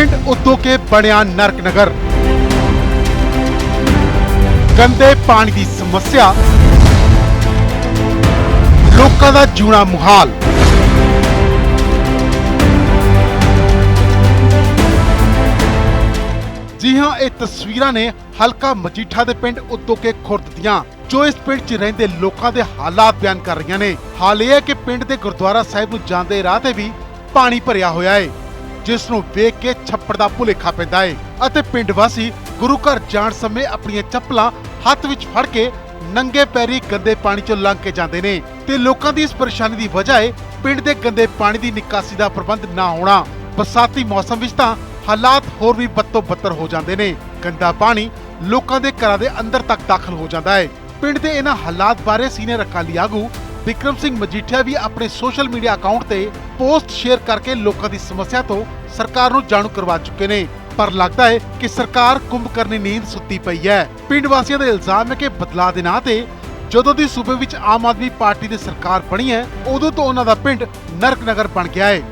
ਪਿੰਡ ਉਦੋਂ ਕੇ ਬਣਿਆ ਨਰਕ ਨਗਰ। ਗੰਦੇ ਪਾਣੀ ਦੀ ਸਮੱਸਿਆ। ਲੋਕਾਂ ਦਾ ਜੂਣਾ ਮੁਹਾਲ। ਜੀ ਹਾਂ, ਇਹ ਤਸਵੀਰਾਂ ਨੇ ਹਲਕਾ ਮਜੀਠਾ ਦੇ ਪਿੰਡ ਉਦੋਂ ਕੇ ਖੁਰਦ ਦੀਆਂ, ਜੋ ਇਸ ਪਿੰਡ 'ਚ ਰਹਿੰਦੇ ਲੋਕਾਂ ਦੇ ਹਾਲਾਤ ਬਿਆਨ ਕਰ ਰਹੀਆਂ ਨੇ। ਹਾਲ ਇਹ ਹੈ ਕਿ ਪਿੰਡ ਦੇ ਗੁਰਦੁਆਰਾ ਸਾਹਿਬ ਨੂੰ ਜਾਂਦੇ ਰਾਹ ਤੇ ਵੀ ਪਾਣੀ ਭਰਿਆ ਹੋਇਆ ਹੈ ਜਿਸ ਨੂੰ ਵੇਖ ਕੇ ਛੱਪੜ ਦਾ ਭੁਲੇਖਾ ਪੈਂਦਾ ਹੈ ਅਤੇ ਪਿੰਡ ਵਾਸੀ ਗੁਰੂ ਘਰ ਜਾਣ ਸਮੇਂ ਆਪਣੀਆਂ ਚੱਪਲਾਂ ਹੱਥ ਵਿੱਚ ਫੜ ਕੇ ਨੰਗੇ ਪੈਰੀ ਗੰਦੇ ਪਾਣੀ 'ਚੋਂ ਲੰਘ ਕੇ ਜਾਂਦੇ ਨੇ ਤੇ ਲੋਕਾਂ ਦੀ ਇਸ ਪਰੇਸ਼ਾਨੀ ਦੀ ਵਜ੍ਹਾ ਹੈ ਪਿੰਡ ਦੇ ਗੰਦੇ ਪਾਣੀ ਦੀ ਨਿਕਾਸੀ ਦਾ ਪ੍ਰਬੰਧ ਨਾ ਹੋਣਾ। ਬਰਸਾਤੀ ਮੌਸਮ ਵਿੱਚ ਤਾਂ ਹਾਲਾਤ ਹੋਰ ਵੀ ਬੱਤੋ ਬੱਤਰ ਹੋ ਜਾਂਦੇ ਨੇ। ਗੰਦਾ ਪਾਣੀ ਲੋਕਾਂ ਦੇ ਘਰਾਂ ਦੇ ਅੰਦਰ ਤੱਕ ਦਾਖਲ ਹੋ ਜਾਂਦਾ ਹੈ ਪਿੰਡ ਦੇ ਇਹਨਾਂ ਹਾਲਾਤ ਬਾਰੇ ਸੀਨੀਅਰ ਅਕਾਲੀ ਆਗੂ ਵਿਕਰਮ ਸਿੰਘ ਮਜੀਠੀਆ ਵੀ ਆਪਣੇ ਸੋਸ਼ਲ ਮੀਡੀਆ ਅਕਾਊਂਟ ਤੇ ਪੋਸਟ ਸ਼ੇਅਰ ਕਰਕੇ ਲੋਕਾਂ ਦੀ ਸਮੱਸਿਆ ਤੋਂ ਸਰਕਾਰ ਨੂੰ ਜਾਣੂ ਕਰਵਾ ਚੁੱਕੇ ਨੇ। ਪਰ ਲੱਗਦਾ ਹੈ ਕਿ ਸਰਕਾਰ ਕੁੰਭਕਰਨੀ ਨੀਂਦ ਸੁੱਤੀ ਪਈ ਹੈ। ਪਿੰਡ ਵਾਸੀਆਂ ਦਾ ਇਲਜ਼ਾਮ ਹੈ ਕਿ ਬਦਲਾਅ ਦੇ ਨਾਂ ਤੇ ਜਦੋਂ ਦੀ ਸੂਬੇ ਵਿੱਚ ਆਮ ਆਦਮੀ ਪਾਰਟੀ ਦੀ ਸਰਕਾਰ ਬਣੀ ਹੈ, ਉਦੋਂ ਤੋਂ ਉਹਨਾਂ ਦਾ ਪਿੰਡ ਨਰਕ ਨਗਰ ਬਣ ਗਿਆ ਹੈ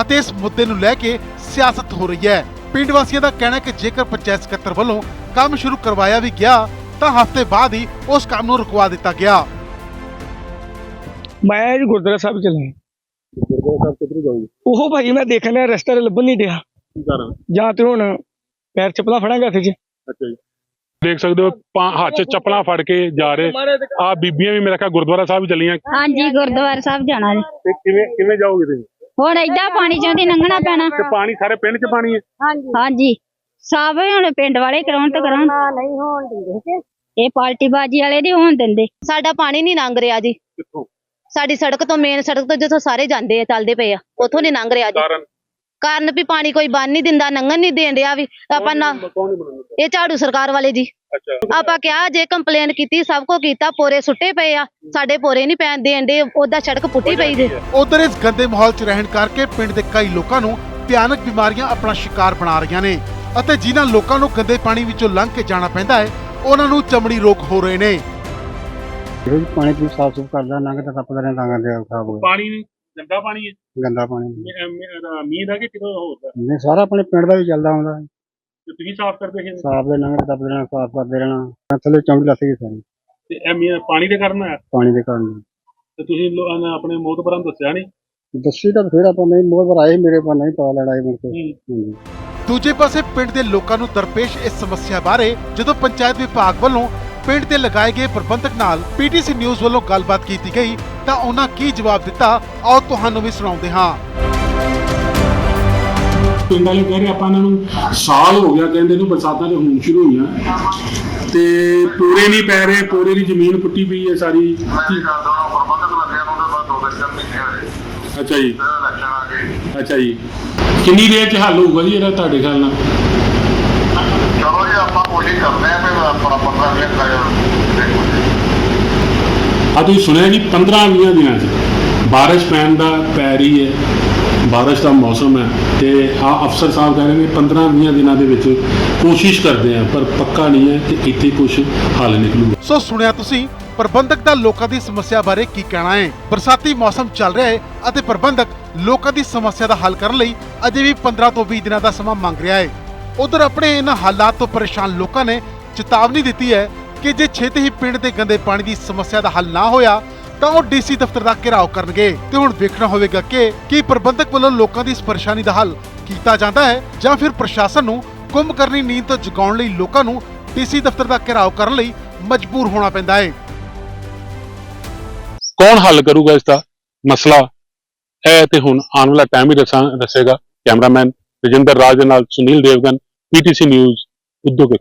ਅਤੇ ਇਸ ਮੁੱਦੇ ਨੂੰ ਲੈ ਕੇ ਸਿਆਸਤ ਹੋ ਰਹੀ ਹੈ। ਪਿੰਡ ਵਾਸੀਆਂ ਦਾ ਕਹਿਣਾ ਹੈ ਕਿ ਜੇਕਰ ਪੰਚਾਇਤ ਸਕੱਤਰ ਵੱਲੋਂ ਕੰਮ ਸ਼ੁਰੂ ਕਰਵਾਇਆ ਵੀ ਗਿਆ, ਤਾਂ ਹਫ਼ਤੇ ਬਾਅਦ ਹੀ ਉਸ ਕੰਮ ਨੂੰ ਰੁਕਵਾ ਦਿੱਤਾ ਗਿਆ। ਮੈਂ ਜੀ ਗੁਰਦੁਆਰਾ ਸਾਹਿਬ ਚੱਲਿਆ ਗੁਰਦੁਆਰਾ ਸਾਹਿਬ ਕਿੱਧਰ ਜਾਓਗੇ? ਉਹ ਭਾਈ ਮੈਂ ਦੇਖਣਾ ਰਸਤਾ ਲੱਭਣ ਨਹੀਂ ਡਿਆ। ਕੀ ਜਾਂ ਤੇ ਹੁਣ ਪੈਰ ਚੱਪਲਾਂ ਫੜਾਂਗਾ ਹੱਥ 'ਚ। ਅੱਛਾ ਜੀ। ਦੇਖ ਸਕਦੇ ਹੋ ਪਾ- ਹੱਥ 'ਚ ਚੱਪਲਾਂ ਫੜ ਕੇ ਜਾ ਰਹੇ। ਆ ਬੀਬੀਆਂ ਵੀ ਮੇਰਾ ਖਿਆਲ ਗੁਰਦੁਆਰਾ ਸਾਹਿਬ ਚੱਲੀਆਂ। ਹਾਂਜੀ ਗੁਰਦੁਆਰਾ ਸਾਹਿਬ ਜਾਣਾ ਜੀ। ਤੇ ਕਿਵੇਂ ਕਿਵੇਂ ਜਾਓਗੇ ਤੁਸੀਂ? ਹੁਣ ਏਦਾਂ ਪਾਣੀ ਚੋਂ ਦੀ ਲੰਘਣਾ ਪੈਣਾ। ਤੇ ਪਾਣੀ ਸਾਰੇ ਪਿੰਡ 'ਚ ਪਾਣੀ ਹੈ? ਹਾਂਜੀ। ਸਭ ਹੁਣ ਪਿੰਡ ਵਾਲੇ ਕਰਾਉਣ ਤੇ ਕਰਾਉਣ। ਨਹੀਂ ਹੋਣ ਦਿੰਦੇ। ਇਹ ਪਾਰਟੀ ਬਾਜੀ ਵਾਲੇ ਦੀ ਹੋਣ ਦਿੰਦੇ। ਸਾਡਾ ਪਾਣੀ ਨਹੀਂ ਲੰਘ ਰਿਹਾ ਜੀ। ਕਿੱਥੋਂ? ਸਾਡੀ ਸੜਕ ਤੋਂ ਮੇਨ ਸੜਕ ਤੋਂ ਜਿੱਥੋਂ ਸਾਰੇ ਜਾਂਦੇ ਆ ਚੱਲਦੇ ਪਏ ਆ ਉੱਥੋਂ ਨਹੀਂ ਲੰਘ ਰਿਹਾ ਜੀ। ਕਾਰਨ? ਕਾਰਨ ਵੀ ਪਾਣੀ ਕੋਈ ਬੰਨ ਨਹੀਂ ਦਿੰਦਾ ਲੰਘਣ ਨਹੀਂ ਦੇਣ ਰਿਹਾ ਵੀ ਆਪਾਂ ਨਾ ਕੌਣ ਨਹੀਂ ਬਣਾਉਂਦਾ? ਇਹ ਝਾੜੂ ਸਰਕਾਰ ਵਾਲੇ ਜੀ। ਅੱਛਾ। ਆਪਾਂ ਕਿਹਾ ਜੇ ਕੰਪਲੇਨ ਕੀਤੀ ਸਭ ਕੋ ਕੀਤਾ ਪੋਰੇ ਸੁੱਟੇ ਪਏ ਆ ਸਾਡੇ ਪੋਰੇ ਨਹੀਂ ਪੈਣ ਦੇਣ ਦੇ ਉਹਦਾ ਸੜਕ ਪੁੱਟੀ ਪਈ ਜੇ। ਉਧਰ ਇਸ ਗੰਦੇ ਮਾਹੌਲ 'ਚ ਰਹਿਣ ਕਰਕੇ ਪਿੰਡ ਦੇ ਕਈ ਲੋਕਾਂ ਨੂੰ ਭਿਆਨਕ ਬਿਮਾਰੀਆਂ ਆਪਣਾ ਸ਼ਿਕਾਰ ਬਣਾ ਰਹੀਆਂ ਨੇ ਅਤੇ ਜਿਨ੍ਹਾਂ ਲੋਕਾਂ ਨੂੰ ਗੰਦੇ ਪਾਣੀ ਵਿੱਚੋਂ ਲੰਘ ਕੇ ਜਾਣਾ ਪੈਂਦਾ ਹੈ ਉਹਨਾਂ ਨੂੰ ਚਮੜੀ ਰੋਗ ਹੋ ਰਹੇ ਨੇ। ਰੋਜ਼ ਪਾਣੀ ਪੂਰੀ ਸਾਫ਼ ਸੁਥਰਾ ਕਰਦਾ ਲੰਘਦਾ ਟੱਪਦਾ ਰਹਿੰਦਾ ਤਾਂ ਕਰਕੇ ਖਰਾਬ ਹੋ ਗਿਆ ਪਾਣੀ ਨਹੀਂ ਗੰਦਾ ਪਾਣੀ ਹੈ? ਗੰਦਾ ਪਾਣੀ ਮੀ- ਅਹ ਮੀ- ਅਹ ਮੀਂਹ ਦਾ ਕਿ ਕਿਦੋਂ ਹੋਦਾ ਨਹੀਂ ਸਾਰਾ ਆਪਣੇ ਪਿੰਡ ਦਾ ਵੀ ਚੱਲਦਾ ਹੁੰਦਾ। ਤੇ ਤੁਸੀਂ ਸਾਫ਼ ਕਰਦੇ ਸੀ ਸਾਫ਼ ਦੇ ਲੰਘਦੇ ਟੱਪਦੇ ਰਹਿਣਾ ਸਾਫ਼ ਕਰਦੇ ਰਹਿਣਾ। ਥੱਲੇ ਚਮੜੀ ਲੱਥ ਗਈ ਸਾਰੀ ਤੇ ਇਹ ਮੀਂਹ ਪਾਣੀ ਦੇ ਕਾਰਨ ਹੈ ਪਾਣੀ ਦੇ ਕਾਰਨ। ਤੇ ਤੁਸੀਂ ਲੋ- ਅਹ ਆਪਣੇ ਮੋਤਬਰਾਂ ਨੂੰ ਦੱਸਿਆ ਨਹੀਂ? ਦੱਸੀ ਤਾਂ ਫੇਰ ਆਪਾਂ ਨਹੀਂ ਮੋਹ ਪਰ ਆਏ ਮੇਰੇ ਪਰ ਨਹੀਂ ਪਤਾ ਲੜਾਈ ਮੁੜ ਕੇ। ਹਾਂਜੀ। ਦੂਜੇ ਪਾਸੇ ਪਿੰਡ ਦੇ ਲੋਕਾਂ ਨੂੰ ਦਰਪੇਸ਼ ਇਸ ਸਮੱਸਿਆ ਬਾਰੇ ਜਦੋਂ ਪੰਚਾਇਤ ਵਿਭਾਗ ਵੱਲੋਂ ਪਿੰਡ ਤੇ ਲਗਾਏ ਗਏ ਪ੍ਰਬੰਧਕ ਨਾਲ ਪੀਟੀਸੀ ਨਿਊਜ਼ ਵੱਲੋਂ ਗੱਲਬਾਤ ਕੀਤੀ ਗਈ, ਤਾਂ ਉਹਨਾਂ ਕੀ ਜਵਾਬ ਦਿੱਤਾ? ਆਓ ਤੁਹਾਨੂੰ ਵੀ ਸੁਣਾਉਂਦੇ ਹਾਂ। ਪਿੰਡ ਵਾਲੇ ਕਹਿ ਰਹੇ ਆਪਾਂ ਇਹਨਾਂ ਨੂੰ ਸਾਲ ਹੋ ਗਿਆ ਕਹਿੰਦੇ ਨੂੰ ਬਰਸਾਤਾਂ ਤੇ ਹੁਣ ਸ਼ੁਰੂ ਹੋਈਆਂ। ਤੇ ਪੂਰੇ ਨਹੀਂ ਪੈ ਰਹੇ, ਪੂਰੇ ਦੀ ਜ਼ਮੀਨ ਪੁੱਟੀ ਪਈ ਹੈ ਸਾਰੀ। ਅੱਛਾ ਜੀ। ਅੱਛਾ ਜੀ। ਕਿੰਨੀ ਦੇਰ ਚ ਹੱਲ ਹੋਊਗਾ ਜੀ ਇਹਦਾ ਤੁਹਾਡੇ ਖਿਆਲ ਨਾਲ? ਆਪਾਂ ਕੋਸ਼ਿਸ਼ ਕਰਦੇ ਆਂ ਵੀ ਆਪਣਾ 15 ਮਿੰਟ ਦਾ ਦੇਖੋ ਜੀ ਆ ਤੁਸੀਂ ਸੁਣਿਆ ਜੀ 15 20 ਦਿਨਾਂ ਚ ਬਾਰਿਸ਼ ਪੈਣ ਦਾ ਪੈ ਰਹੀ ਹੈ ਬਾਰਿਸ਼ ਦਾ ਮੌਸਮ ਹੈ ਤੇ ਆ ਅਫਸਰ ਸਾਹਿਬ ਕਹਿ ਰਹੇ ਨੇ 15 20 ਦਿਨਾਂ ਦੇ ਵਿੱਚ ਕੋਸ਼ਿਸ਼ ਕਰਦੇ ਆ ਪਰ ਪੱਕਾ ਨਹੀਂ ਹੈ ਕਿ ਇੱਥੇ ਕੁਝ ਹੱਲ ਨਿਕਲੂਗਾ। ਸੋ ਸੁਣਿਆ ਤੁਸੀਂ ਪ੍ਰਬੰਧਕ ਦਾ ਲੋਕਾਂ ਦੀ ਸਮੱਸਿਆ ਬਾਰੇ ਕੀ ਕਹਿਣਾ ਹੈ? ਬਰਸਾਤੀ ਮੌਸਮ ਚੱਲ ਰਿਹਾ ਹੈ ਅਤੇ ਪ੍ਰਬੰਧਕ ਲੋਕਾਂ ਦੀ ਸਮੱਸਿਆ ਦਾ ਹੱਲ ਕਰਨ ਲਈ ਅਜੇ ਵੀ 15 ਤੋਂ 20 ਦਿਨਾਂ ਦਾ ਸਮਾਂ ਮੰਗ ਰਿਹਾ ਹੈ। ਉਧਰ ਆਪਣੇ ਇਹਨਾਂ ਹਾਲਾਤ ਤੋਂ ਪਰੇਸ਼ਾਨ ਲੋਕਾਂ ਨੇ ਚੇਤਾਵਨੀ ਦਿੱਤੀ ਹੈ ਕਿ ਜੇ ਛੇਤੀ ਹੀ ਪਿੰਡ ਦੇ ਗੰਦੇ ਪਾਣੀ ਦੀ ਸਮੱਸਿਆ ਦਾ ਹੱਲ ਨਾ ਹੋਇਆ, ਤਾਂ ਉਹ ਡੀਸੀ ਦਫ਼ਤਰ ਦਾ ਘਿਰਾਓ ਕਰਨਗੇ। ਤੇ ਹੁਣ ਵੇਖਣਾ ਹੋਵੇਗਾ ਕਿ ਕੀ ਪ੍ਰਬੰਧਕ ਵੱਲੋਂ ਲੋਕਾਂ ਦੀ ਇਸ ਪਰੇਸ਼ਾਨੀ ਦਾ ਹੱਲ ਕੀਤਾ ਜਾਂਦਾ ਹੈ ਜਾਂ ਫਿਰ ਪ੍ਰਸ਼ਾਸਨ ਨੂੰ ਕੁੰਭ ਕਰਨੀ, ਨੀਂਦ ਤੋਂ ਜਗਾਉਣ ਲਈ ਲੋਕਾਂ ਨੂੰ ਡੀਸੀ ਦਫ਼ਤਰ ਦਾ ਘਿਰਾਓ ਕਰਨ ਲਈ ਮਜਬੂਰ ਹੋਣਾ ਪੈਂਦਾ ਹੈ। ਕੌਣ ਹੱਲ ਕਰੂਗਾ ਇਸ ਦਾ ਮਸਲਾ? ਹੈ ਤੇ ਹੁਣ ਆਉਣ ਵਾਲਾ ਟਾਈਮ ਹੀ ਦੱਸੇਗਾ ਕੈਮਰਾਮੈਨ ਰਜਿੰਦਰ ਰਾਜ ਦੇ ਨਾਲ ਸੁਨੀਲ ਦੇਵਗਨ। ਪੀਟੀਸੀ ਨਿਊਜ਼ ਉਦੋਂ ਕੇ